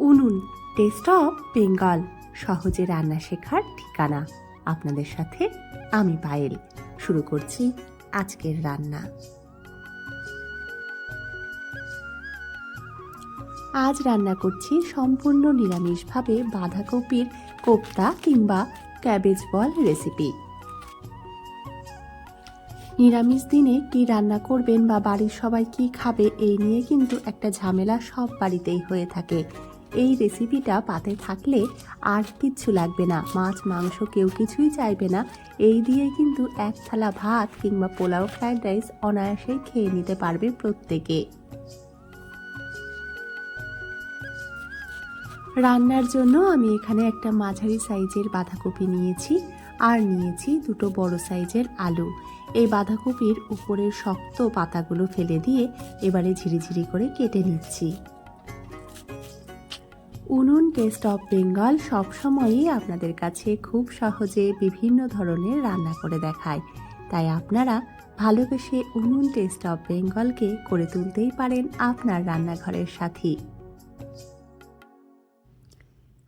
উনুন test of Bengal সহজে রান্না শেখার ঠিকানা। আপনাদের সাথে আমি পায়েল। শুরু করছি আজকের রান্না। আজ রান্না করছি সম্পূর্ণ নিরামিষভাবে বাঁধাকপির কোপ্তা কিংবা ক্যাবেজ বল রেসিপি নিরামিষ দিনে কি রান্না করবেন বা বাড়ির সবাই কি খাবে, এই নিয়ে কিন্তু একটা ঝামেলা সব বাড়িতেই হয়ে থাকে। এই রেসিপিটা পাতে থাকলে আর কিচ্ছু লাগবে না। মাছ, মাংস কেউ কিছুই চাইবে না। এই দিয়ে কিন্তু এক থালা ভাত কিংবা পোলাও ফ্রাইড রাইস অনায়াসেই খেয়ে নিতে পারবে প্রত্যেকে। রান্নার জন্য আমি এখানে একটা মাঝারি সাইজের বাঁধাকপি নিয়েছি আর নিয়েছি দুটো বড় সাইজের আলু। এই বাঁধাকপির উপরের শক্ত পাতাগুলো ফেলে দিয়ে এবারে ঝিরিঝিরি করে কেটে নিচ্ছি। উনুন টেস্ট অফ বেঙ্গল সবসময়ই আপনাদের কাছে খুব সহজে বিভিন্ন ধরনের রান্না করে দেখায়। তাই আপনারা ভালোবেসে উনুন টেস্ট অফ বেঙ্গলকে করে তুলতেই পারেন আপনার রান্নাঘরের সাথী।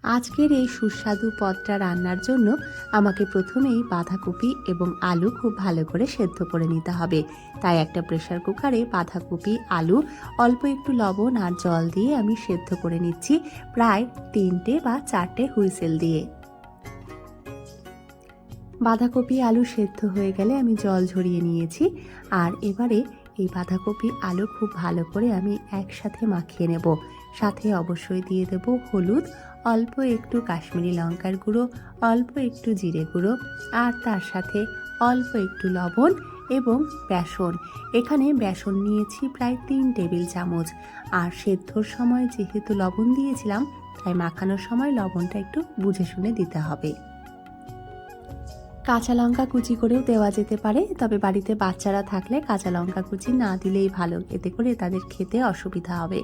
আজকের এই সুস্বাদু পদটা রান্নার জন্য আমাকে প্রথমেই বাঁধাকপি এবং আলু খুব ভালো করে সেদ্ধ করে নিতে হবে। তাই একটা প্রেসার কুকারে বাঁধাকপি, আলু, অল্প একটু লবণ আর জল দিয়ে আমি সেদ্ধ করে নিচ্ছি প্রায় তিনটে বা চারটে হুইসেল দিয়ে। বাঁধাকপি, আলু সেদ্ধ হয়ে গেলে আমি জল ঝরিয়ে নিয়েছি। আর এবারে এই বাঁধাকপি আলু খুব ভালো করে আমি একসাথে মাখিয়ে নেব। সাথে অবশ্যই দিয়ে দেব হলুদ, অল্প একটু কাশ্মীরি লঙ্কার গুঁড়ো, অল্প একটু জিরে গুঁড়ো, আর তার সাথে অল্প একটু লবণ এবং বেসন। এখানে বেসন নিয়েছি প্রায় তিন টেবিল চামচ। আর সেদ্ধর সময় যেহেতু লবণ দিয়েছিলাম, তাই মাখানোর সময় লবণটা একটু বুঝে শুনে দিতে হবে। কাঁচা লঙ্কা কুচি করেও দেওয়া যেতে পারে, তবে বাড়িতে বাচ্চারা থাকলে কাঁচা লঙ্কা কুচি না দিলেই ভালো। এতে করে তাদের খেতে অসুবিধা হবে।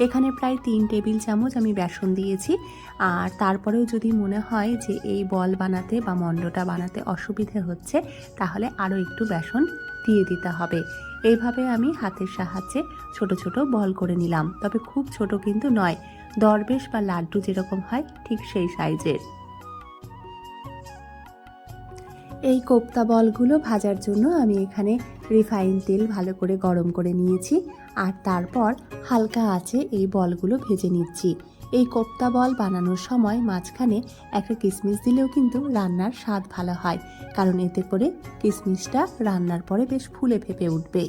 এখানে প্রায় তিন টেবিল চামচ আমি বেসন দিয়েছি। আর তারপরেও যদি মনে হয় যে এই বল বানাতে বা মণ্ডটা বানাতে অসুবিধে হচ্ছে, তাহলে আরও একটু বেসন দিয়ে দিতে হবে। এইভাবে আমি হাতের সাহায্যে ছোট ছোট বল করে নিলাম। তবে খুব ছোট কিন্তু নয়, দরবেশ বা লাড্ডু যেরকম হয়, ঠিক সেই সাইজের। এই কোপ্তা বলগুলো ভাজার জন্য আমি এখানে রিফাইন তেল ভালো করে গরম করে নিয়েছি আর তারপর হালকা আঁচে এই বলগুলো ভেজে নিচ্ছি। এই কোপ্তা বল বানানোর সময় মাঝখানে একটা কিশমিশ দিলেও কিন্তু রান্নার স্বাদ ভালো হয়, কারণ এতে করে কিশমিশটা রান্নার পরে বেশ ফুলে ফেপে উঠবে।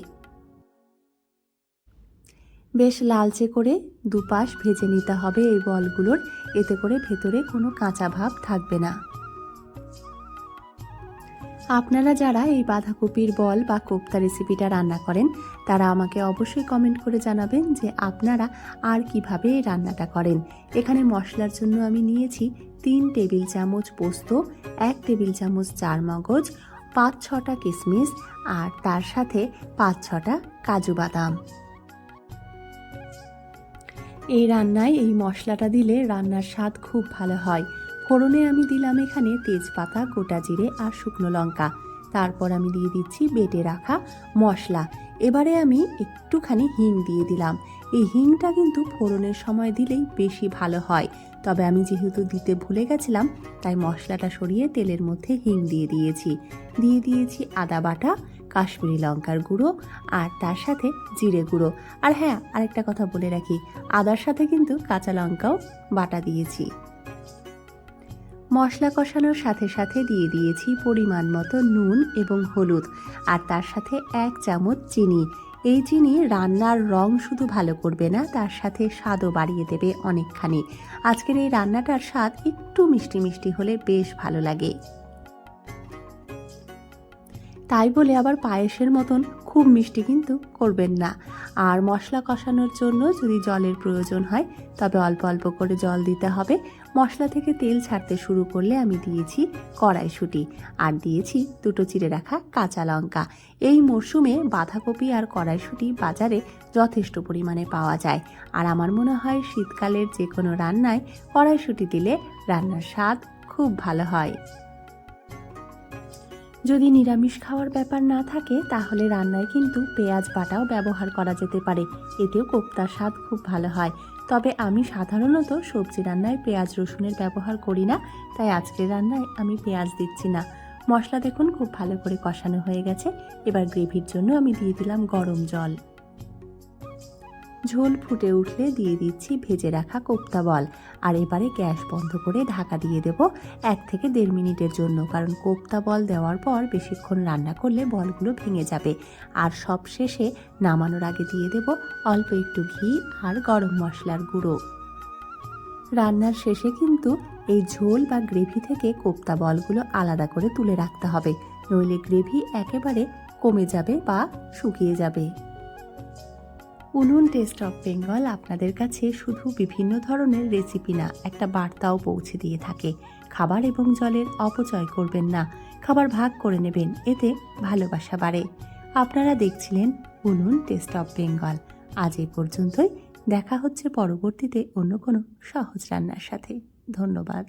বেশ লালচে করে দুপাশ ভেজে নিতে হবে এই বলগুলোর, এতে করে ভেতরে কোনো কাঁচা ভাব থাকবে না। আপনারা যারা এই বাঁধাকপির বল বা কোপ্তা রেসিপিটা রান্না করেন, তারা আমাকে অবশ্যই কমেন্ট করে জানাবেন যে আপনারা আর কীভাবে এই রান্নাটা করেন। এখানে মশলার জন্য আমি নিয়েছি তিন টেবিল চামচ পোস্ত, এক টেবিল চামচ চার মগজ পাঁচ ছটা কিশমিশ আর তার সাথে পাঁচ ছটা কাজু বাদাম। এই রান্নায় এই মশলাটা দিলে রান্নার স্বাদ খুব ভালো হয়। ফোড়নে আমি দিলাম এখানে তেজপাতা, গোটা জিরে আর শুকনো লঙ্কা। তারপর আমি দিয়ে দিচ্ছি বেটে রাখা মশলা। এবারে আমি একটুখানি হিং দিয়ে দিলাম। এই হিংটা কিন্তু ফোড়নের সময় দিলেই বেশি ভালো হয়। তবে আমি যেহেতু দিতে ভুলে গেছিলাম, তাই মশলাটা সরিয়ে তেলের মধ্যে হিং দিয়ে দিয়েছি। দিয়ে দিয়েছি আদা বাটা, কাশ্মীরি লঙ্কার গুঁড়ো আর তার সাথে জিরে গুঁড়ো। আর হ্যাঁ আরেকটা কথা বলে রাখি, আদার সাথে কিন্তু কাঁচা লঙ্কাও বাটা দিয়েছি। মশলা কষানোর সাথে সাথে দিয়ে দিয়েছি পরিমাণ মতো নুন এবং হলুদ, আর তার সাথে এক চামচ চিনি। এই চিনি রান্নার রং শুধু ভালো করবে না, তার সাথে স্বাদও বাড়িয়ে দেবে অনেকখানি। আজকের এই রান্নাটার স্বাদ একটু মিষ্টি মিষ্টি হলে বেশ ভালো লাগে। তাই বলে আবার পায়েসের মতন খুব মিষ্টি কিন্তু করবেন না। আর মশলা কষানোর জন্য যদি জলের প্রয়োজন হয়, তবে অল্প অল্প করে জল দিতে হবে। মশলা থেকে তেল ছাড়তে শুরু করলে আমি দিয়েছি কড়াইশুঁটি আর দিয়েছি দুটো চিড়ে রাখা কাঁচা লঙ্কা। এই মরশুমে বাঁধাকপি আর কড়াইশুঁটি বাজারে যথেষ্ট পরিমাণে পাওয়া যায়। আর আমার মনে হয় শীতকালের যে কোনো রান্নায় কড়াইশুঁটি দিলে রান্নার স্বাদ খুব ভালো হয়। যদি নিরামিষ খাওয়ার ব্যাপার না থাকে, তাহলে রান্নায় কিন্তু পেঁয়াজ বাটাও ব্যবহার করা যেতে পারে। এতেও কোপ্তার স্বাদ খুব ভালো হয়। তবে আমি সাধারণত সবজি রান্নায় পেঁয়াজ রসুনের ব্যবহার করি না, তাই আজকের রান্নায় আমি পেঁয়াজ দিচ্ছি না। মশলা দেখুন, খুব ভালো করে কষানো হয়ে গেছে। এবার গ্রেভির জন্য আমি দিয়ে দিলাম গরম জল। ঝোল ফুটে উঠলে দিয়ে দিচ্ছি ভেজে রাখা কোপ্তা বল। আর এবারে গ্যাস বন্ধ করে ঢাকা দিয়ে দেব এক থেকে দেড় মিনিটের জন্য, কারণ কোপ্তা বল দেওয়ার পর বেশিক্ষণ রান্না করলে বলগুলো ভেঙে যাবে। আর সব শেষে নামানোর আগে দিয়ে দেব অল্প একটু ঘি আর গরম মশলার গুঁড়ো। রান্নার শেষে কিন্তু এই ঝোল বা গ্রেভি থেকে কোপ্তা বলগুলো আলাদা করে তুলে রাখতে হবে, নইলে গ্রেভি একেবারে কমে যাবে বা শুকিয়ে যাবে। উনুন টেস্ট অফ বেঙ্গল আপনাদের কাছে শুধু বিভিন্ন ধরনের রেসিপি না, একটা বার্তাও পৌঁছে দিয়ে থাকে। খাবার এবং জলের অপচয় করবেন না, খাবার ভাগ করে নেবেন, এতে ভালোবাসা বাড়ে। আপনারা দেখছিলেন উনুন টেস্ট অফ বেঙ্গল। আজ এই পর্যন্তই, দেখা হচ্ছে পরবর্তীতে অন্য কোনো সহজ রান্নার সাথে। ধন্যবাদ।